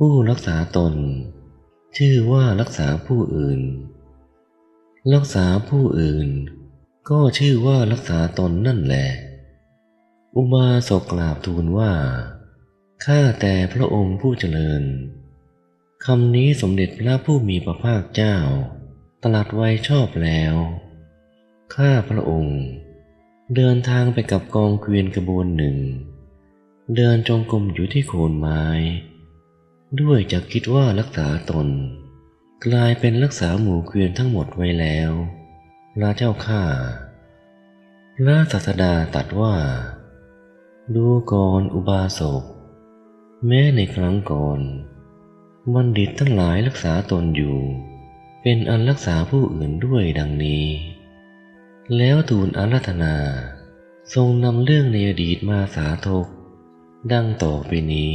ผู้รักษาตน ชื่อว่ารักษาผู้อื่น รักษาผู้อื่น ก็ชื่อว่ารักษาตนนั่นแหละ อุบาสกกราบทูลว่าข้าแต่พระองค์ผู้เจริญคำนี้สมเด็จพระผู้มีพระภาคเจ้า ตรัสไว้ชอบแล้ว ข้าพระองค์ เดินทางไปกับกองเกวียนกระบวนหนึ่ง เดินจงกรมอยู่ที่โคนไม้ ด้วยจะคิดว่ารักษาตน กลายเป็นรักษาหมู่เกวียนทั้งหมดไว้แล้วพระเจ้าข้าพระศาสดาตรัสว่า ดูก่อนอุบาสก แม้ในครั้งก่อนบัณฑิตทั้งหลายรักษาตนอยู่ เป็นอันรักษาผู้อื่นด้วยดังนี้ แล้วทูลอาราธนา ทรงนำเรื่องในอดีตมาสาธก ดังต่อไปนี้